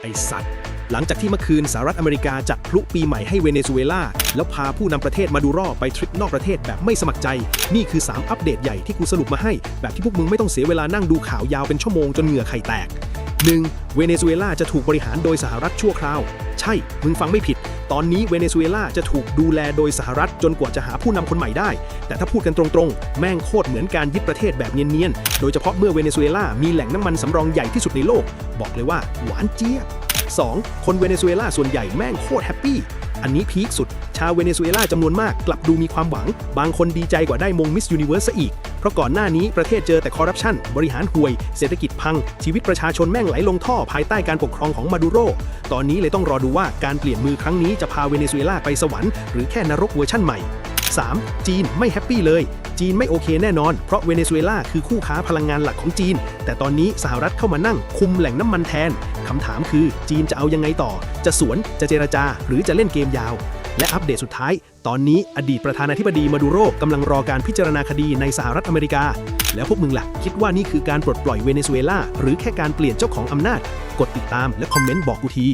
ไอสัตว์ หลังจากที่เมื่อคืนสหรัฐอเมริกาจัดพลุปีใหม่ให้เวเนซุเอลา แล้วพาผู้นำประเทศมาดูรอไปทริปนอกประเทศแบบไม่สมัครใจ นี่คือ 3 อัปเดตใหญ่ที่กูสรุปมาให้ แบบที่พวกมึงไม่ต้องเสียเวลานั่งดูข่าวยาวเป็นชั่วโมงจนเหงื่อไข่แตก 1. เวเนซุเอลาจะถูกบริหารโดยสหรัฐชั่วคราว ใช่ มึงฟังไม่ผิด ตอนนี้เวเนซุเอลาจะถูกดูแลโดยสหรัฐจนกว่าจะหาผู้นำคนใหม่ได้ แต่ถ้าพูดกันตรงๆ แม่งโคตรเหมือนการยึดประเทศแบบเนียนๆ โดยเฉพาะเมื่อเวเนซุเอลามีแหล่งน้ำมันสำรองใหญ่ที่สุดในโลก บอกเลยว่าหวานเจี๊ยบ 2. คนเวเนซุเอลาส่วนใหญ่แม่งโคตรแฮปปี้ อันนี้พีคสุด ชาวเวเนซุเอลาจำนวนมากกลับดูมีความหวัง บางคนดีใจกว่าได้มงมิสยูนิเวิร์สซะอีก เพราะก่อนหน้านี้ประเทศเจอแต่คอร์รัปชันบริหารห่วย เศรษฐกิจพัง ชีวิตประชาชนแม่งไหลลงท่อภายใต้การปกครองของมาดูโร ตอนนี้เลยต้องรอดูว่าการเปลี่ยนมือครั้งนี้จะพาเวเนซุเอลาไปสวรรค์หรือแค่นรกเวอร์ชั่นใหม่ 3. จีนไม่แฮปปี้เลย จีนไม่โอเคแน่นอน เพราะเวเนซุเอลาคือคู่ค้าพลังงานหลักของจีน แต่ตอนนี้สหรัฐเข้ามานั่งคุมแหล่งน้ำมันแทนคำถามคือจีนจะเอายังไงต่อ จะสวนจะเจรจา หรือจะเล่นเกมยาว และอัปเดตสุดท้าย ตอนนี้อดีตประธานาธิบดีมาดูโรกำลังรอการพิจารณาคดีในสหรัฐอเมริกา แล้วพวกมึงล่ะ คิดว่านี่คือการปลดปล่อยเวเนซุเอลาหรือแค่การเปลี่ยนเจ้าของอำนาจ กดติดตามและคอมเมนต์บอกกูที